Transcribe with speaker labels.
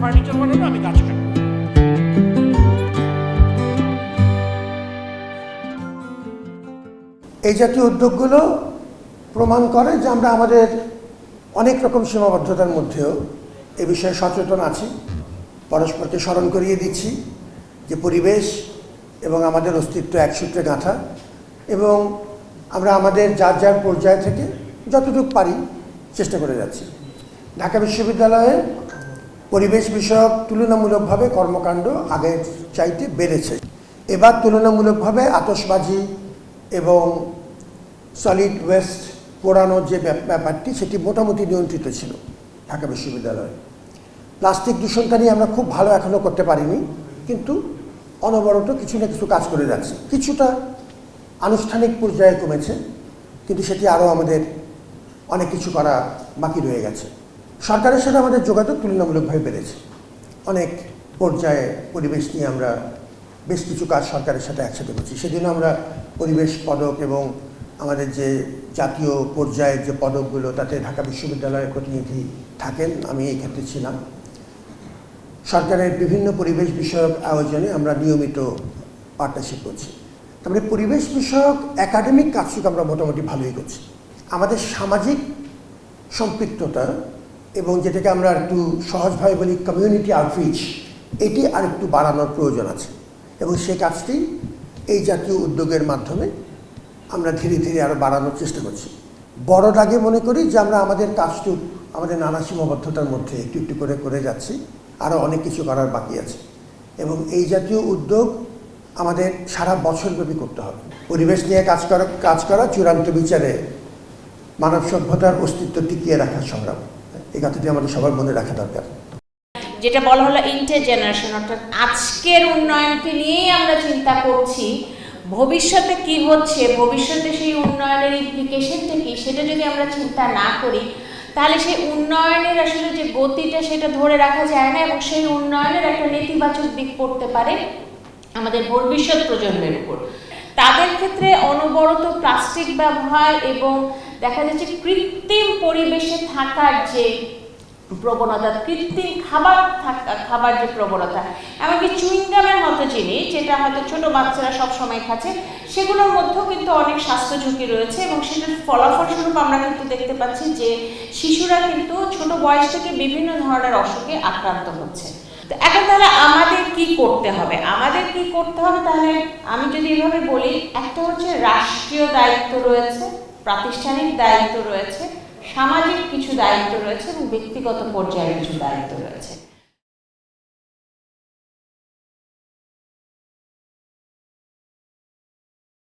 Speaker 1: Furniture আমি গাছ কাটি এই জাতীয় উদ্যোগগুলো প্রমাণ করে যে আমরা আমাদের অনেক রকম সীমাবদ্ধতার মধ্যেও এ বিষয়ে সচেতন আছি, পরস্পরকে স্মরণ করিয়ে দিচ্ছি যে পরিবেশ এবং আমাদের অস্তিত্ব একসূত্রে গাঁথা এবং আমরা আমাদের যার যার পর্যায় থেকে যতটুকু পারি চেষ্টা করে যাচ্ছি। ঢাকা বিশ্ববিদ্যালয়ে পরিবেশ বিষয়ক তুলনামূলকভাবে কর্মকাণ্ড আগের চাইতে বেড়েছে। এবার তুলনামূলকভাবে আতশবাজি এবং সলিড ওয়েস্ট পোড়ানোর যে ব্যাপ- ব্যাপারটি, সেটি মোটামুটি নিয়ন্ত্রিত ছিল ঢাকা বিশ্ববিদ্যালয়ে। প্লাস্টিক দূষণটা নিয়ে আমরা খুব ভালো এখনও করতে পারিনি, কিন্তু অনবরত কিছু না কিছু কাজ করে যাচ্ছি। কিছুটা আনুষ্ঠানিক পর্যায়ে কমেছে, কিন্তু সেটি আরও আমাদের অনেক কিছু করা বাকি রয়ে গেছে। সরকারের সাথে আমাদের যোগাযোগ তুলনামূলকভাবে বেড়েছে। অনেক পর্যায়ে পরিবেশ নিয়ে আমরা বেশ কিছু কাজ সরকারের সাথে একসাথে করছি। সেদিনও আমরা পরিবেশ পদক এবং আমাদের যে জাতীয় পর্যায়ের যে পদকগুলো, তাতে ঢাকা বিশ্ববিদ্যালয়ের প্রতিনিধি থাকেন, আমি এই ক্ষেত্রে ছিলাম। সরকারের বিভিন্ন পরিবেশ বিষয়ক আয়োজনে আমরা নিয়মিত পার্টনারশিপ করছি। তারপরে পরিবেশ বিষয়ক একাডেমিক কাজটুকু আমরা মোটামুটি ভালোই করছি। আমাদের সামাজিক সম্পৃক্ততা এবং যেটাকে আমরা একটু সহজভাবে বলি কমিউনিটি আউটরিচ এটি আর একটু বাড়ানোর প্রয়োজন আছে। এবং সেই কাজটি এই জাতীয় উদ্যোগের মাধ্যমে আমরা ধীরে ধীরে আরও বাড়ানোর চেষ্টা করছি। বড় দাগে মনে করি যে আমরা আমাদের কাজটু আমাদের নানা সীমাবদ্ধতার মধ্যে একটু একটু করে করে যাচ্ছি। আরও অনেক কিছু করার বাকি আছে। এবং এই জাতীয় উদ্যোগ আমাদের সারা বছরব্যাপী করতে হবে। পরিবেশ নিয়ে কাজ করা কাজ করা চূড়ান্ত বিচারে মানব সভ্যতার অস্তিত্ব টিকিয়ে রাখার সংগ্রাম এই কথাটি আমাদের সবার মনে রাখা দরকার।
Speaker 2: যেটা বলা হলো ইন্টার জেনারেশন অর্থাৎ আজকের উন্নয়নকে নিয়েই আমরা চিন্তা করছি। ভবিষ্যতে কি হচ্ছে? ভবিষ্যতে সেই উন্নয়নের ইমপ্লিকেশনটা কি? সেটা যদি আমরা চিন্তা না করি, তাহলে সেই উন্নয়নের আসলে যে গতিটা সেটা ধরে রাখা যায় না এবং সেই উন্নয়নের একটা নেতিবাচক দিক পড়তে পারে আমাদের ভবিষ্যৎ প্রজন্মের উপর। তাদের ক্ষেত্রে অনবরত প্লাস্টিক ব্যবহার এবং দেখা যাচ্ছে কৃত্রিম পরিবেশে থাকার যে প্রবণতা, কৃত্রিম খাবার খাবার যে প্রবণতা, এমনকি চুইংগামের মতো জিনিস যেটা হয়তো ছোট বাচ্চারা সব সময় খাচ্ছে, সেগুলোর মধ্যেও কিন্তু অনেক স্বাস্থ্য ঝুঁকি রয়েছে এবং সেটার ফলাফল স্বরূপ আমরা কিন্তু দেখতে পাচ্ছি যে শিশুরা কিন্তু ছোট বয়স থেকে বিভিন্ন ধরনের অসুখে আক্রান্ত হচ্ছে। তো এখন তাহলে আমাদের কি করতে হবে? আমাদের কি করতে হবে? তাহলে আমি যদি এভাবে বলি, একটা হচ্ছে রাষ্ট্রীয় দায়িত্ব রয়েছে। প্রাতিষ্ঠানিক দায়িত্ব রয়েছে সামাজিক কিছু দায়িত্ব রয়েছে এবং ব্যক্তিগত পর্যায়ে কিছু দায়িত্ব রয়েছে।